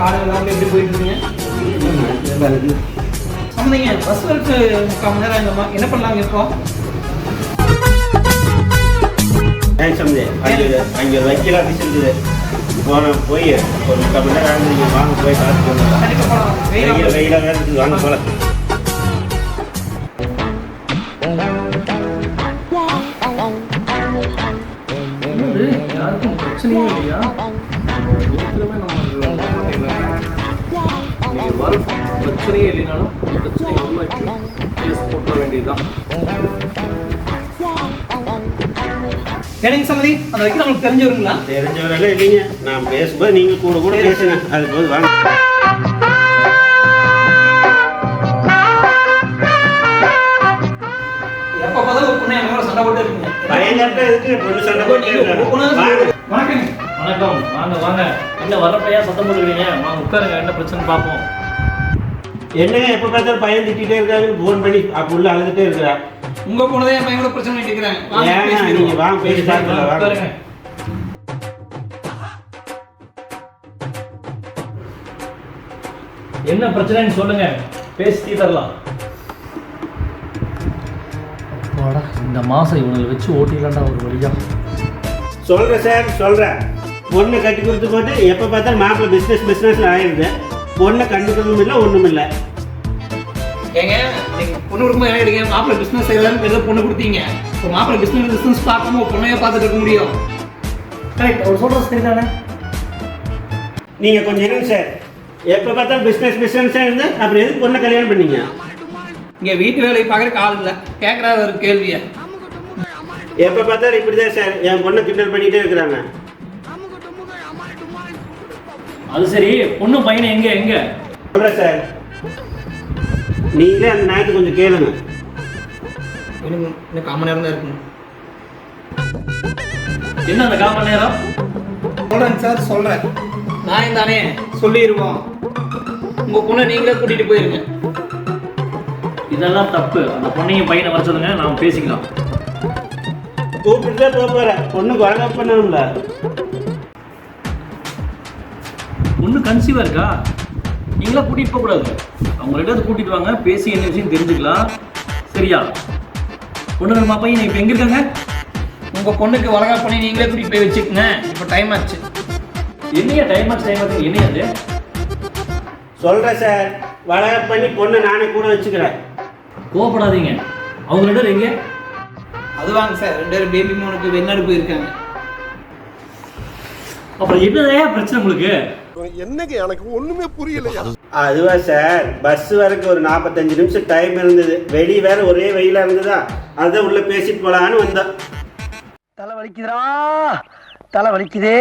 காலையில் எல்லாம் எப்படி போயிட்டு இருக்கீங்க சம்மந்திங்க பஸ் வரக்கு முக்கால் மணி நேரம் ஆகுங்கம்மா என்ன பண்ணலாங்க இப்போ? அங்கே அங்கே வக்கீல் ஆஃபீஸ் இருக்குது. போன போய் ஒரு முக்கால் மணி நேரம் ஆகுது நீங்கள் வாங்க போய் கண்டிப்பாக போகலாம் வெயில் வெயில் வெயிலாக வேறு இருக்குது வாங்க போகலாம் யாருக்கும் பிரச்சனையே இல்லையா? நீங்கள் வர பிரச்சனையே இல்லைனாலும் பிரச்சனை உருவாக்கி கேஸ் போட்டுற வேண்டியதுதான். எனக்கு சம்மதி அந்த வக்கீல் உங்களுக்கு தெரிஞ்சவருங்களா? தெரிஞ்சவரெல்லாம் இல்லைங்க. நான் பேசும்போது நீங்கள் கூட கூட பேசுங்க. அது போது வாங்க. வணக்கம். வணக்கம். வாங்க வாங்க. இல்லை வரப்பையா சத்தம் போட்டுக்கிறீங்க வாங்க உட்காருங்க. என்ன பிரச்சனை பார்ப்போம். என்னங்க எப்போ பார்த்தாலும் பையன் திட்டிகிட்டே இருக்காங்க ஃபோன் பண்ணி அப்போ உள்ள அழுதுகிட்டே இருக்கிறா. உங்க பொண்ணு என் பையன் கூட பிரச்சனை பண்ணிட்டு ஏங்க பேசிடுவோம். நீங்கள் வாங்க பேசி சாப்பிடலாம் வாங்க. என்ன பிரச்சனைன்னு சொல்லுங்க. பேசி தீர்த்தரலாம் அப்பாடா இந்த மாசம் இவங்களை வச்சு ஓட்டிடலாம்டா ஒரு வழியா. சொல்கிறேன் சார் சொல்கிறேன் பொண்ணை கட்டி கொடுத்து போட்டு எப்போ பார்த்தாலும் மாப்பிள்ளை பிஸ்னஸ் பிஸ்னஸில் ஆயிடுது பொண்ணை கண்டுக்கிறதும் இல்லை ஒன்றும் இல்லை ஏங்க நீங்க பொண்ணு கொடுக்கும்போது என்ன எடுங்க. மாப்பிள்ளை பிசினஸ் செய்யலாம்னு ஏதோ பொண்ணு கொடுத்தீங்க. இப்போ மாப்பிள்ளை பிசினஸ் பிசினஸ் பார்க்கும்போது பொண்ணையே பார்த்துட்டு இருக்க முடியும். கரெக்ட் அவர் சொல்றது சரிதானே? நீங்கள் கொஞ்சம் இருங்க சார் எப்போ பார்த்தாலும் பிஸ்னஸ் பிஸ்னஸாக இருந்து அப்புறம் எதுக்கு பொண்ணை கல்யாணம் பண்ணீங்க? இங்க வீட்டு வேலையை பார்க்குறக்கு ஆள் இல்லை. கேட்குறாரு ஒரு கேள்வியை. எப்போ பார்த்தாலும் இப்படி தான் சார் என் பொண்ணை கிண்டல் பண்ணிகிட்டே இருக்கிறாங்க. அது சரி பொண்ணு பையனை எங்க எங்க? சொல்கிறேன் சார். நீங்களே அந்த நாய்க்கு கொஞ்சம் கேளுங்க. எனக்கு இன்னும் கால் மணி நேரம் தான் இருக்குங்க என்ன அந்த கால் மணி நேரம்? சொல்கிறேங்க சார் சொல்கிறேன் நான் தானே சொல்லிடுவோம். உங்கள் பொண்ணை நீங்களே கூட்டிகிட்டு போயிருங்க. இதெல்லாம் தப்பு. அந்த பொண்ணையும் பையனை வர சொல்லுங்க நாம பேசிக்கலாம். கூப்பிட்டு தான் போக போகிறேன் பொண்ணுக்கு வழங்க பண்ணணும்ல பொண்ணு கன்சீவா இருக்கா? நீங்களா கூட்டிட்டு போக கூடாது. அவங்க ரெண்டு பேரும் கூட்டிட்டு வாங்க பேசி என்ன விஷயம் தெரிஞ்சுக்கலாம். சரியா? பொண்ணு நம்ம பையன்? இப்போ எங்க இருக்காங்க? உங்கள் பொண்ணுக்கு வளகா பண்ணி நீங்களே கூட்டிகிட்டு போய் வச்சுக்கோங்க. இப்போ டைம் ஆச்சு. என்னையா டைம் ஆச்சு டைம் ஆச்சு என்னையா அது சொல்கிறேன் சார். வழங்க பண்ணி பொண்ணை நானே கூட வச்சுக்கிறேன். கோவப்படாதீங்க. அவங்க ரெண்டு பேரும் எங்க? அது வாங்க சார். ரெண்டு பேரும் பேபி மோனுக்கு வெளிநாடு போயிருக்காங்க அப்புறம் என்னதையா பிரச்சனை உங்களுக்கு? என்னங்க எனக்கு ஒண்ணுமே புரியலையா? அதுவா சார் பஸ் வரக்கு ஒரு நாற்பத்தஞ்சு நிமிஷம் டைம் இருந்தது. வெளியே வேற ஒரே வெயிலாக இருந்ததா? அதான் உள்ள பேசிட்டு போலான்னு வந்தோம். தலை வலிக்குதுடா. தலை வலிக்குதே.